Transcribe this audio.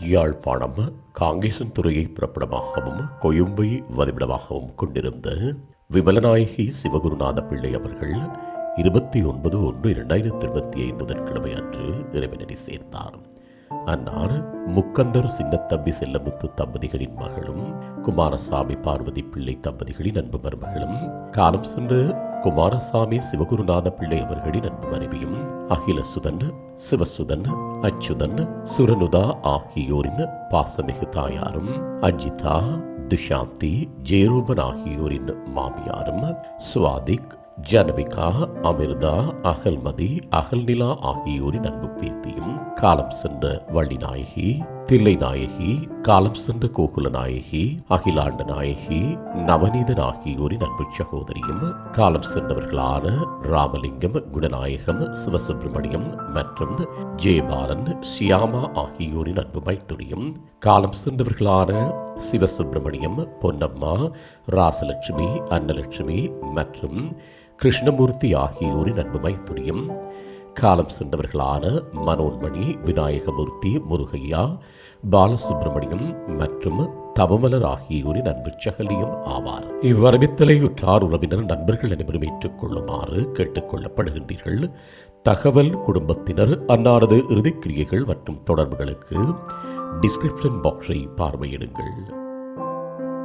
யாழ்ப்பாணம் காங்கேசன் துறையை புறப்படமாகவும் கொழும்பை வதிவிடமாகவும் கொண்டிருந்த விமலநாயகி சிவகுருநாத பிள்ளை அவர்கள் இருபத்தி ஒன்பது ஒன்று இரண்டாயிரத்தி இருபத்தி ஐந்து புதன்கிழமை அன்று இறைவனடி சேர்ந்தார். அன்னார் முக்கந்தர் சின்னத்தம்பி செல்லமுத்து தம்பதிகளின் மகளும் குமாரசாமி பார்வதி பிள்ளை தம்பதிகளின் அன்பு மருமகளும் காலம் சென்று குமாரசாமி சிவகுருநாத பிள்ளை அவர்களின் அன்பு மனைவியும் அகிலசுதன் சிவசுதன் அச்சுதன் சுரனுதா ஆகியோரின் பாசமிகு தாயாரும் அஜிதா துஷாந்தி ஜெயரூபன் ஆகியோரின் மாமியாரும் சுவாதிக் ஜனவிகா அமிர்தா அகல்மதி அகல்நிலா ஆகியோரின் அன்பு பேத்தியும் காலம் சென்ற வள்ளிநாயகி தில்லை நாயகி காலம் சென்ற கோகுல நாயகி அகிலாண்ட நாயகி நவநீதன் ஆகியோரின் அன்பு சகோதரியும் காலம் சென்றவர்களான ராமலிங்கம் குணநாயகம் சிவசுப்பிரமணியம் மற்றும் ஜெயபாலன் ஷியாமா ஆகியோரின் அன்பு மைத்துனியும் காலம் சென்றவர்களான சிவசுப்பிரமணியம் பொன்னம்மா ராசலட்சுமி அன்னலட்சுமி மற்றும் கிருஷ்ணமூர்த்தி ஆகியோரின் அன்பு மைத்துனியும் காலம் சென்றவர்களான மனோன்மணி விநாயகமூர்த்தி முருகையா பாலசுப்பிரமணியம் மற்றும் தவமலர் ஆகியோரின் அன்பு சகலியும் ஆவார். இவ்வரவித்தலை உற்றார் உறவினர் நண்பர்கள் அனைவரும் ஏற்றுக்கொள்ளுமாறு கேட்டுக்கொள்ளப்படுகின்றீர்கள். தகவல் குடும்பத்தினர் அன்னாரது இறுதிக்கிரியைகள் மற்றும் தொடர்புகளுக்கு டிஸ்கிரிப்ஷன் பாக்ஸை பார்வையிடுங்கள்.